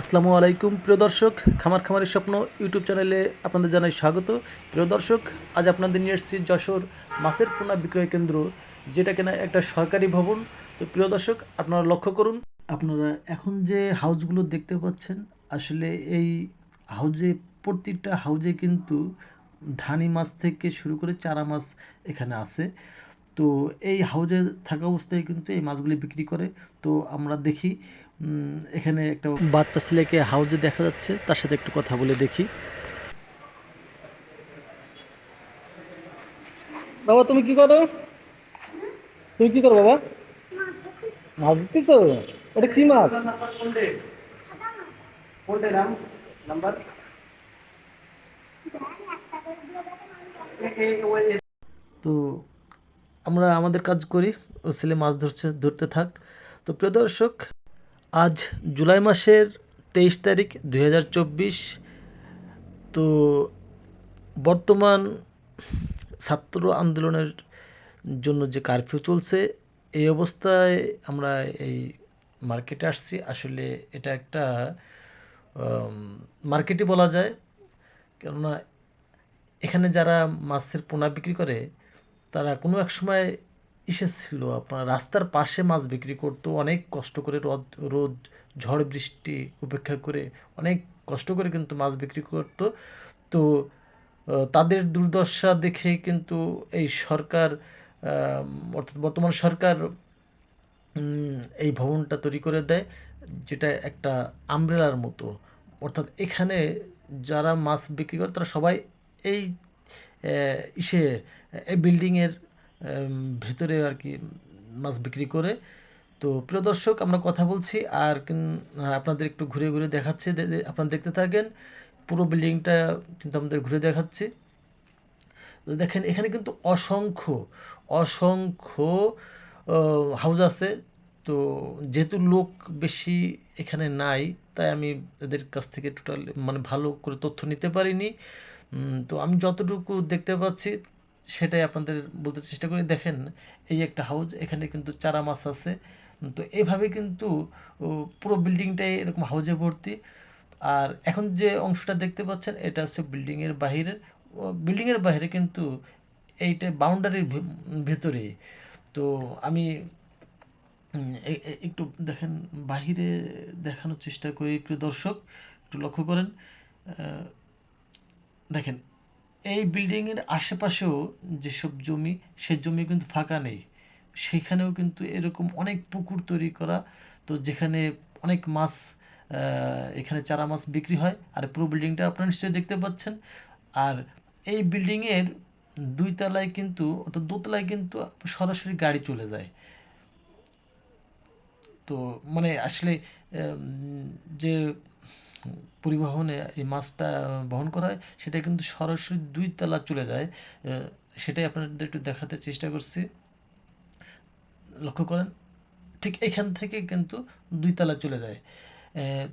আসসালামু আলাইকুম, প্রিয় দর্শক। খামার খামারের স্বপ্ন ইউটিউব চ্যানেলে আপনাদের জানাই স্বাগত। প্রিয় দর্শক, আজ আপনাদের নিয়ে এসেছি যশোর মাছের পোনা বিক্রয় কেন্দ্র, যেটা কিনা একটা সরকারি ভবন। তো প্রিয় দর্শক, আপনারা লক্ষ্য করুন, আপনারা এখন যে হাউসগুলো দেখতে পাচ্ছেন, আসলে এই হাউজে, প্রতিটা হাউজে কিন্তু ধানি মাছ থেকে শুরু করে চারা মাছ এখানে আছে। তো এই হাউজে থাকা অবস্থায় কিন্তু এই মাছগুলি বিক্রি করে। তো আমরা দেখি এখানে একটা বাচ্চা ছেলেকে হাউজে দেখা যাচ্ছে তার সাথে একটু কথা বলে দেখি। বাবা তুমি কি করো? তুমি কি করো বাবা? মাছ ধরতেছ? ওটা কি মাছ? তো আমরা আমাদের কাজ করি, ও ছেলে মাছ ধরছে, ধরতে থাক। তো প্রিয় দর্শক, আজ জুলাই মাসের তেইশ তারিখ দুই হাজার চব্বিশ। তো বর্তমান ছাত্র আন্দোলনের জন্য যে কারফিউ চলছে, এই অবস্থায় আমরা এই মার্কেটে আসছি। আসলে এটা একটা মার্কেটই বলা যায়। কেননা এখানে যারা মাছের পোনা বিক্রি করে তারা কোনো এক সময় ইসে ছিল আপনার রাস্তার পাশে মাছ বিক্রি করতো, অনেক কষ্ট করে রোদ রোদ, ঝড় বৃষ্টি উপেক্ষা করে অনেক কষ্ট করে কিন্তু মাছ বিক্রি করতো। তো তাদের দুর্দশা দেখে কিন্তু এই সরকার অর্থাৎ বর্তমান সরকার এই ভবনটা তৈরি করে দেয়, যেটা একটা আমব্রেলার মতো। অর্থাৎ এখানে যারা মাছ বিক্রি করে তারা সবাই এই ইসে এই বিল্ডিংয়ের ভেতরে আর কি মাছ বিক্রি করে। তো প্রিয় দর্শক, আমরা কথা বলছি আর আপনাদের একটু ঘুরে ঘুরে দেখাচ্ছে। আপনারা দেখতে থাকেন, পুরো বিল্ডিংটা কিন্তু আমাদের ঘুরে দেখাচ্ছি। দেখেন, এখানে কিন্তু অসংখ্য অসংখ্য হাউস আছে। তো যেহেতু লোক বেশি এখানে নাই, তাই আমি এদের কাছ থেকে টোটাল মানে ভালো করে তথ্য নিতে পারিনি। তো আমি যতটুকু দেখতে পাচ্ছি, সেটাই আপনাদের বলতে চেষ্টা করি। দেখেন, এই একটা হাউস এখানে কিন্তু চারা মাছ আছে। তো এইভাবে কিন্তু পুরো বিল্ডিংটাই এরকম হাউজে ভর্তি। আর এখন যে অংশটা দেখতে পাচ্ছেন, এটা হচ্ছে বিল্ডিংয়ের বাহিরের বিল্ডিংয়ের বাইরে কিন্তু এইটা বাউন্ডারির ভেতরে। তো আমি একটু দেখেন, বাহিরে দেখানোর চেষ্টা করি। প্রিয় দর্শক, একটু লক্ষ্য করেন। দেখেন, এই বিল্ডিংয়ের আশেপাশেও যেসব জমি সে জমি কিন্তু ফাঁকা নেই। সেখানেও কিন্তু এরকম অনেক পুকুর তৈরি করা, তো যেখানে অনেক মাছ এখানে চারা মাছ বিক্রি হয়। আর পুরো বিল্ডিংটা আপনারা নিশ্চয়ই দেখতে পাচ্ছেন। আর এই বিল্ডিংয়ের দুই তলায় কিন্তু, অর্থাৎ দোতলায় কিন্তু সরাসরি গাড়ি চলে যায়। তো মানে আসলে যে পরিবহনে এই মাছটা বহন করা হয়, সেটা কিন্তু সরাসরি দুই তলা চলে যায়। সেটাই আপনাদের একটু দেখাতে চেষ্টা করছি। লক্ষ্য করেন, ঠিক এখান থেকে কিন্তু দুই তলা চলে যায়।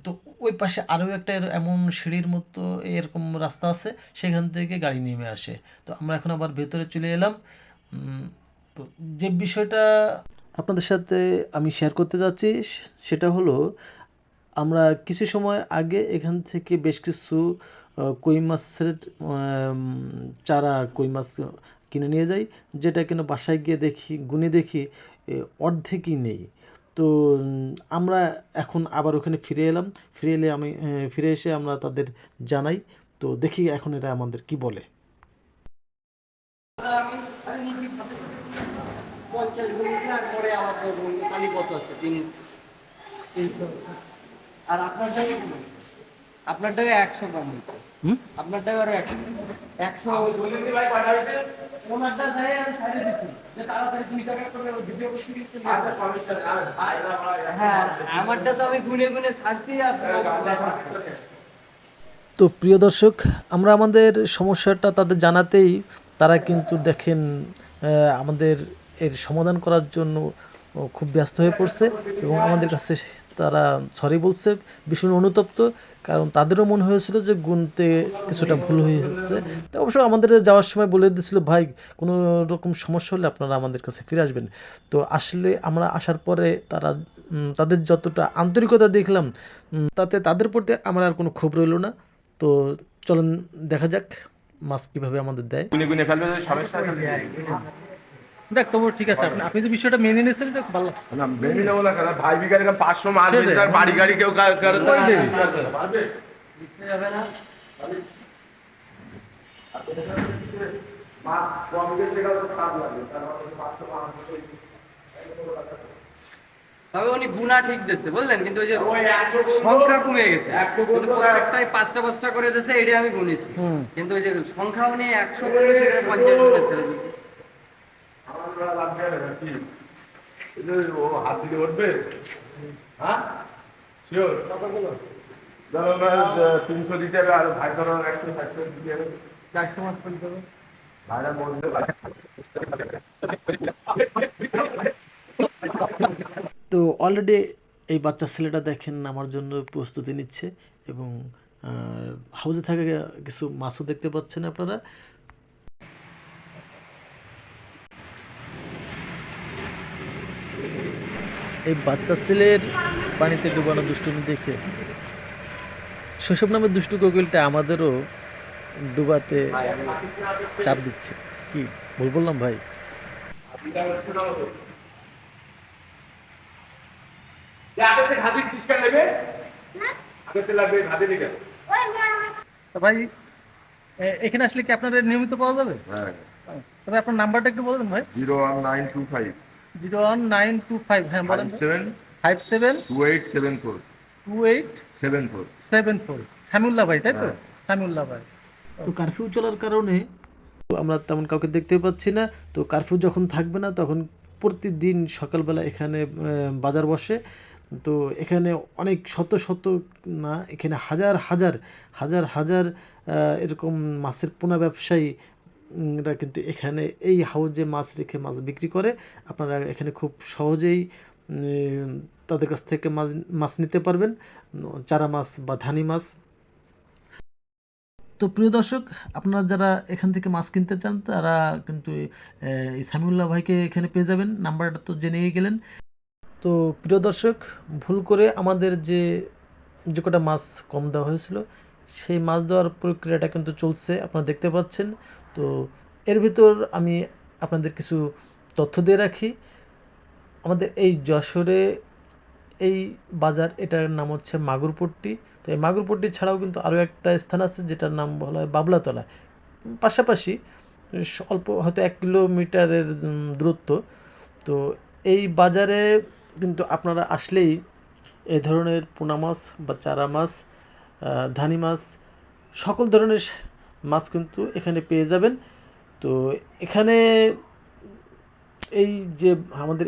তো ওই পাশে আরও একটা এমন সিঁড়ির মতো এরকম রাস্তা আছে, সেখান থেকে গাড়ি নেমে আসে। তো আমরা এখন আবার ভেতরে চলে এলাম। তো যে বিষয়টা আপনাদের সাথে আমি শেয়ার করতে যাচ্ছি সেটা হলো আমরা কিছু সময় আগে এখান থেকে বেশ কিছু কই মাছের চারা কই মাছ কিনে নিয়ে যাই, যেটা কিনা বাসায় গিয়ে দেখি, গুনে দেখি অর্ধেকই নেই। তো আমরা এখন আবার ওখানে ফিরে এলাম। ফিরে এলে আমি ফিরে এসে আমরা তাদের জানাই। তো দেখি এখন এটা আমাদের কি বলে। পঞ্চাশ মিনিট না, পরে আবার কত আছে? আর আপনার টাকা আপনার টাকা একশো গ্রাম হয়েছে। হুম? আপনার টাকা আরও একশো। একশো ওনারটা যাই আমি ছাড়ে দিচ্ছি যে তাড়াতাড়ি দুই টাকা করে ভিডিও হ্যাঁ আমারটা তো আমি গুনে গুনে ছাড়ছি আর তো প্রিয় দর্শক আমরা আমাদের সমস্যাটা তাদের জানাতেই তারা কিন্তু দেখেন আমাদের এর সমাধান করার জন্য খুব ব্যস্ত হয়ে পড়ছে এবং আমাদের কাছে তারা সরি বলছে, ভীষণ অনুতপ্ত, কারণ তাদেরও মনে হয়েছিল যে গুনতে কিছুটা ভুল হয়েছে। তো অবশ্য আমাদের যাওয়ার সময় বলে দিয়েছিল, ভাই, কোনো রকম সমস্যা হলে আপনারা আমাদের কাছে ফিরে আসবেন। তো আসলে আমরা আসার পরে তারা তাদের যতটা আন্তরিকতা দেখলাম তাতে তাদের প্রতি আমার আর কোনো ক্ষোভ রইল না। তো চলুন, দেখা যাক মাছ কীভাবে আমাদের দেয়। দেখ তবু ঠিক আছে আপনি আপনি যে বিষয়টা মেনে নিয়েছেন এটা খুব ভালো লাগছে না, বেশি নেব না? ভাই পাঁচশো মাছ তার বাড়ি গাড়ি কেউ কারও ওইটাই। পারবে? যাবে না মাছ কম গেলে তো লাগে। তার মানে পাঁচশো মাছ তবে উনি গুণা ঠিক দিচ্ছে বুঝলেন কিন্তু ওই যে সংখ্যা কমে গেছে প্রত্যেকটাই পাঁচটা পাঁচটা করে দিয়েছে এটা আমি গুনেছি কিন্তু ওই যে সংখ্যা উনি একশো করল সেখানে পঞ্চাশ করে ছেড়ে দিয়েছে আমার বেলা লাগবে না, কি? এই যে ও হাত উঠবে? হ্যাঁ? ধরো তিনশো দিতে হবে আর ভাই ধরো একশো ষাটশো দিতে হবে। চারশো মাস পর্যন্ত ভাইরা বলতে তো অলরেডি এই বাচ্চা ছেলেটা দেখেন আমার জন্য প্রস্তুতি নিচ্ছে এবং আহ, হাউজে থাকা কিছু মাছও দেখতে পাচ্ছেন আপনারা বাচ্চা ছেলের পানিতে ডুবানো দুষ্টুমি দেখে। শৈশব নামের দুষ্টু কোকিলটা আমাদেরও ডুবাতে চাপ দিচ্ছে। কি ভুল বললাম ভাই। ভাই এখানে আসলে কি আপনাদের নিয়মিত পাওয়া যাবে? হ্যাঁ, তবে আপনার নাম্বারটা একটু বলবেন ভাই। Zero one nine two five. Zero one nine two five হ্যাঁ বলেন seven five seven. Two eight seven four. Two eight seven four. Seven four. Samiullah ভাই তাই তো? হ্যাঁ। সামিউল্লাহ ভাই। তো কারফিউ চলার কারণে আমরা তেমন কাউকে দেখতে পাচ্ছি না। তো কারফিউ যখন থাকবে না তখন প্রতিদিন সকালবেলা এখানে বাজার বসে। তো এখানে অনেক শত শত না এখানে হাজার হাজার হাজার হাজার এরকম মাছের পোনা ব্যবসায়ী উম, কিন্তু এখানে এই হাউজে মাছ রেখে মাছ বিক্রি করে। আপনারা এখানে খুব সহজেই তাদের কাছ থেকে মাছ মাছ নিতে পারবেন। চারা মাছ বা ধানি মাছ। তো প্রিয় দর্শক আপনারা যারা এখান থেকে মাছ কিনতে চান তারা কিন্তু এই সামিউল্লাহ ভাইকে এখানে পেয়ে যাবেন। নাম্বারটা তো জেনে গেলেন। তো প্রিয় দর্শক ভুল করে আমাদের যে যে কটা মাছ কম দেওয়া হয়েছিল সেই মাছ দেওয়ার প্রক্রিয়াটা কিন্তু চলছে। আপনারা দেখতে পাচ্ছেন। তো এর ভিতর আমি আপনাদের কিছু তথ্য দিয়ে রাখি। আমাদের এই যশোরে এই বাজার, এটার নাম হচ্ছে মাগুরপট্টি। তো এই মাগুরপট্টি ছাড়াও কিন্তু আরও একটা স্থান আছে, যেটার নাম বলা হয় বাবলাতলা। পাশাপাশি অল্প হয়তো এক কিলোমিটারের দূরত্ব। তো এই বাজারে কিন্তু আপনারা আসলেই এই ধরনের পোনা মাছ বা চারা মাছ ধানি মাছ, সকল ধরনের মাছ কিন্তু এখানে পেয়ে যাবেন। তো এখানে এই যে আমাদের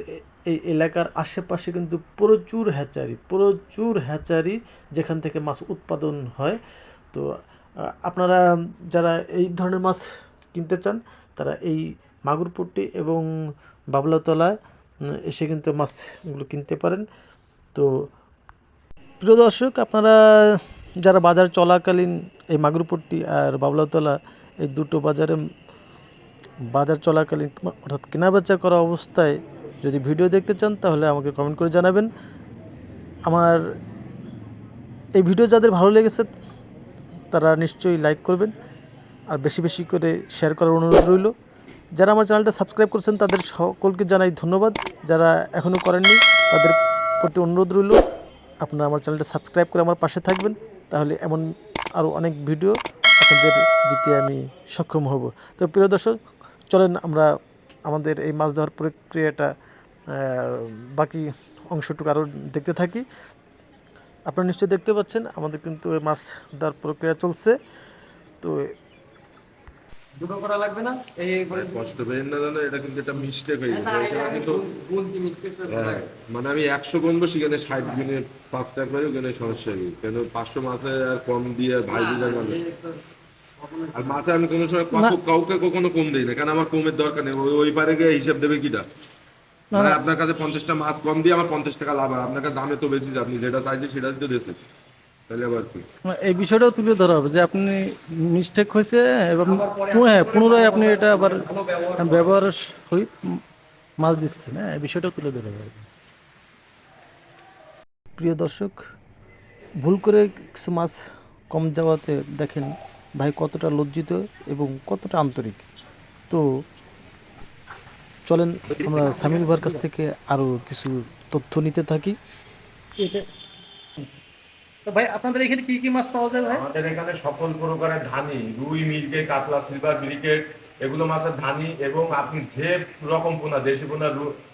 এই এলাকার আশেপাশে কিন্তু প্রচুর হ্যাচারি প্রচুর হ্যাচারি যেখান থেকে মাছ উৎপাদন হয়। তো আপনারা যারা এই ধরনের মাছ কিনতে চান, তারা এই মাগুরপট্টি এবং বাবলাতলায় এসে কিন্তু মাছগুলো কিনতে পারেন। তো, প্রিয় দর্শক, আপনারা যারা বাজার চলাকালীন এই মাগুরপট্টি আর বাবলাতলা এই দুটো বাজারে বাজার চলাকালীন অর্থাৎ কেনাবেচা করা অবস্থায় যদি ভিডিও দেখতে চান, তাহলে আমাকে কমেন্ট করে জানাবেন। আমার এই ভিডিও যাদের ভালো লেগেছে, তারা নিশ্চয়ই লাইক করবেন। আর বেশি বেশি করে শেয়ার করার অনুরোধ রইল। যারা আমার চ্যানেলটা সাবস্ক্রাইব করছেন, তাদের সকলকে জানাই ধন্যবাদ। যারা এখনও করেননি, তাদের প্রতি অনুরোধ রইল, আপনারা আমার চ্যানেলটা সাবস্ক্রাইব করে আমার পাশে থাকবেন। তাহলে এমন আরও অনেক ভিডিও আপনাদের দিতে আমি সক্ষম হব। তো প্রিয় দর্শক, চলেন আমরা আমাদের এই মাছ ধরার প্রক্রিয়াটা বাকি অংশটুকু আরও দেখতে থাকি। আপনারা নিশ্চয়ই দেখতে পাচ্ছেন, আমাদের কিন্তু মাছ ধরার প্রক্রিয়া চলছে। তো দুটো করা লাগবে না? এই এই করে কষ্ট পেয়েন না জানো এটা কিন্তু একটা মিস্টেক হয়ে গেছে। এটা কিন্তু হ্যাঁ, মানে আমি একশো গুনবো সেখানে ষাট গুনে পাঁচ টাকা করে ওখানে সমস্যা গেছে কেন পাঁচশো মাসে আর কম দিয়ে ভাই না, মানুষ আর মাছে আমি কোনো সময় কাউকে কাউকে কখনো কম দিই না কারণ আমার কমের দরকার নেই? ওই- পারে গিয়ে হিসাব দেবে কিটা? মানে আপনার কাছে পঞ্চাশটা মাছ কম দিয়ে আমার পঞ্চাশ টাকা লাভ হয় আপনার কাছে দামে তো বেশি আপনি যেটা চাইছেন সেটা তো দিতে। তাহলে আবার কি? এই বিষয়টাও তুলে ধরা হবে যে আপনি মিস্টেক হয়েছে এবং হ্যাঁ পুনরায় আপনি এটা আবার ব্যবহার ব্যবহার সহিত মাছ দিচ্ছেন হ্যাঁ এই বিষয়টাও তুলে ধরা হবে। প্রিয় দর্শক ভুল করে কিছু মাছ কম যাওয়াতে দেখেন ভাই কতটা লজ্জিত এবং কতটা আন্তরিক। তো চলেন আমরা সামিল ভাইয়ের কাছ থেকে আরও কিছু তথ্য নিতে থাকি। তো ভাই আপনাদের এখানে কি কি মাছ পাওয়া যায় ভাই? আমাদের এখানে সকল প্রকারের ধানি রুই কাতলা সিলভার ব্রিকেট এগুলো মাছের ধানি এবং আপনি যে রকম পোনা দেশি পোনা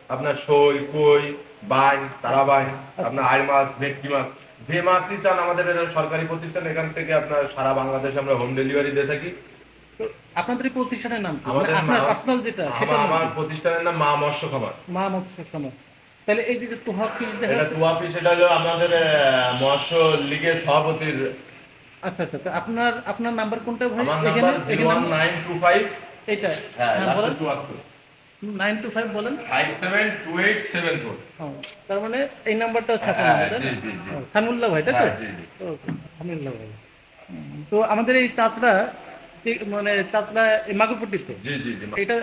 আপনার শোল কই বাইন তারাবাইন আপনার আই মাছ ভেটকি মাছ যে মাছই চান আমাদের সরকারি প্রতিষ্ঠান এখান থেকে আপনার সারা বাংলাদেশে আমরা হোম ডেলিভারি দিয়ে থাকি। আপনাদের প্রতিষ্ঠানের নাম মানে আমাদের আপনার পার্সোনাল যেটা আমার আমার প্রতিষ্ঠানের নাম মা মৎস্য খামার মা মৎস্য খামার তাহলে এই যে তোহা ফিল এটা যাচ্ছে সেটা হলো আমাদের মৎস্য লীগের সভাপতির আচ্ছা আচ্ছা আপনার আপনার নাম্বার কোনটা ভাই? এখানে number zero one nine two five. এইটা হ্যাঁ হ্যাঁ, লাস্টে বলেন। চুয়াত্তর। নাইন টু ফাইভ বলেন। Five seven two eight seven four. ও, তার মানে এই নাম্বারটা হচ্ছে আপনার হ্যাঁ, জি, জি, জি। ভাই তাই তো? হ্যাঁ জি জি। ওকে, ভাই। তো আমাদের এই মানে জি জি। এটা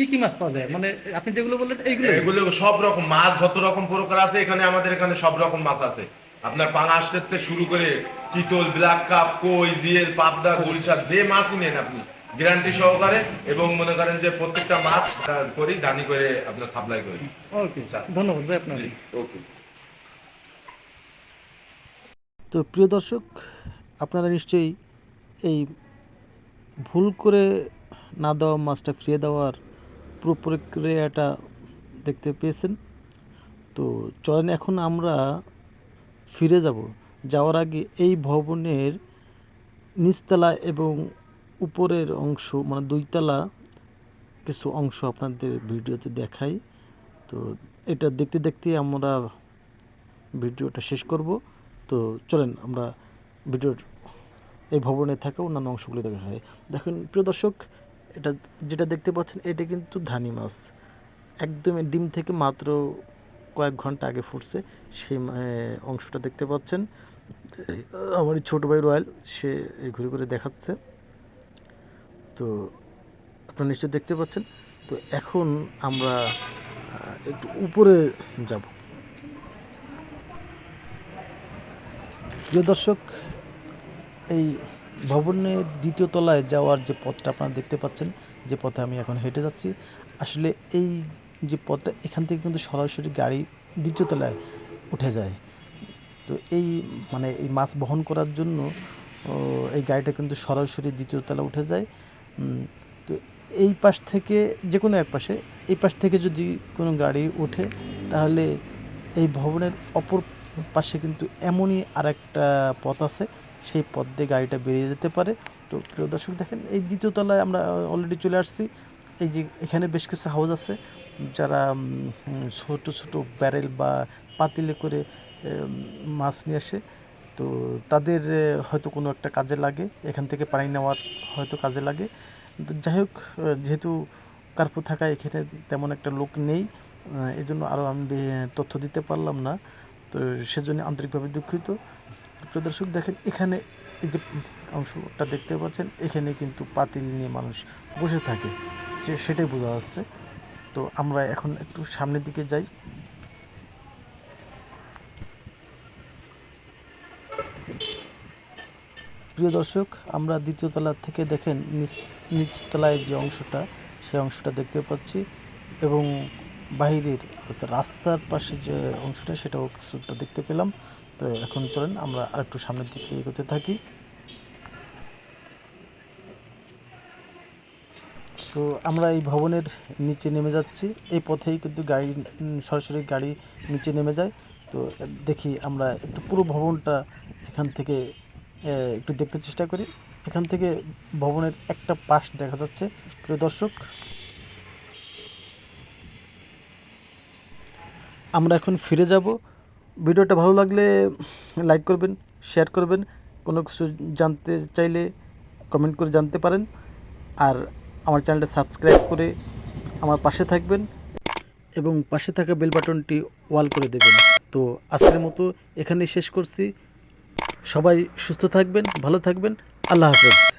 কি কি মাছ পাওয়া যায়? মানে আপনি যেগুলো বললেন এইগুলো এগুলো সব রকম মাছ যত রকম প্রকার আছে এখানে আমাদের এখানে সব রকম মাছ আছে। আপনার পাঙাশ থেকে শুরু করে চিতল ব্ল্যাক কাপ কই জিয়েল পাবদা গুলশা যে মাছই নেন আপনি গ্যারান্টি সহকারে এবং মনে করেন যে প্রত্যেকটা মাছ করি দানি করে আপনার সাপ্লাই করি। ওকে ধন্যবাদ ভাই আপনার ওকে তো প্রিয় দর্শক আপনারা নিশ্চয়ই এই ভুল করে না দেওয়া মাছটা ফিরিয়ে দেওয়ার পুরো প্রক্রিয়াটা দেখতে পেয়েছেন। তো চলেন এখন আমরা ফিরে যাব। যাওয়ার আগে এই ভবনের নিচতলা এবং উপরের অংশ মানে দুইতলা কিছু অংশ আপনাদের ভিডিওতে দেখাই। তো এটা দেখতে দেখতে আমরা ভিডিওটা শেষ করব। তো চলেন আমরা ভিডিওর এই ভবনে থাকা অন্যান্য অংশগুলি দেখা হয় দেখুন, প্রিয় দর্শক এটা যেটা দেখতে পাচ্ছেন, এটা কিন্তু ধানি মাছ। একদমই ডিম থেকে মাত্র কয়েক ঘণ্টা আগে ফুটছে। সেই অংশটা দেখতে পাচ্ছেন। আমার ছোটো ভাই রয়্যাল, সে ঘুরে ঘুরে দেখাচ্ছে। তো আপনারা নিশ্চয়ই দেখতে পাচ্ছেন। তো এখন আমরা একটু উপরে যাব। প্রিয় দর্শক, এই ভবনের দ্বিতীয় তলায় যাওয়ার যে পথটা আপনারা দেখতে পাচ্ছেন, যে পথে আমি এখন হেঁটে যাচ্ছি। আসলে এই যে পথটা, এখান থেকে কিন্তু সরাসরি গাড়ি দ্বিতীয় তলায় উঠে যায়। তো এই মানে এই মাছ বহন করার জন্য এই গাড়িটা কিন্তু সরাসরি দ্বিতীয় তলা উঠে যায়। তো এই পাশ থেকে, যে কোনো এক পাশে, এই পাশ থেকে যদি কোনো গাড়ি ওঠে, তাহলে এই ভবনের অপর পাশে কিন্তু এমনই আরেকটা পথ আছে। সেই পথ দিয়ে গাড়িটা বেরিয়ে যেতে পারে। তো প্রিয় দর্শক, দেখেন এই দ্বিতীয় তলায় আমরা অলরেডি চলে আসছি। এই যে এখানে বেশ কিছু হাউস আছে, যারা ছোট ছোট ব্যারেল বা পাতিলে করে মাছ নিয়ে আসে। তো তাদের হয়তো কোনো একটা কাজে লাগে। এখান থেকে পানি নেওয়ার হয়তো কাজে লাগে। তো যাই হোক যেহেতু কার্পু থাকায় এখানে তেমন একটা লোক নেই এজন্য আরও আমি তথ্য দিতে পারলাম না। তো সেজন্য আন্তরিকভাবে দুঃখিত। প্রিয় দর্শক দেখেন, এখানে এই যে অংশটা দেখতে পাচ্ছেন, এখানে কিন্তু পাতিল নিয়ে মানুষ বসে থাকে। যে সেটাই বোঝা যাচ্ছে। তো আমরা এখন একটু সামনের দিকে যাই। প্রিয় দর্শক, আমরা দ্বিতীয় তলা থেকে দেখেন, নিচ নিচতলায় যে অংশটা সেই অংশটা দেখতে পাচ্ছি এবং অর্থাৎ রাস্তার পাশে যে অংশটা, সেটাও কিছুটা দেখতে পেলাম। তো এখন চলেন, আমরা আরেকটু সামনের দিকে এগোতে থাকি। তো আমরা এই ভবনের নিচে নেমে যাচ্ছি। এই পথেই কিন্তু গাড়ি সরাসরি গাড়ি নিচে নেমে যায়। তো দেখি আমরা একটু পুরো ভবনটা এখান থেকে একটু দেখতে চেষ্টা করি। এখান থেকে ভবনের একটা পাশ দেখা যাচ্ছে। প্রিয় দর্শক, আমরা এখন ফিরে যাব। ভিডিওটা ভালো লাগলে লাইক করবেন, শেয়ার করবেন, কোনো কিছু জানতে চাইলে কমেন্ট করে জানতে পারেন। আর আমার চ্যানেলটা সাবস্ক্রাইব করে আমার পাশে থাকবেন এবং পাশে থাকা বেল বাটনটি ওয়াল করে দেবেন। তো আজকের মতো এখানেই শেষ করছি। সবাই সুস্থ থাকবেন, ভালো থাকবেন। আল্লাহ হাফেজ।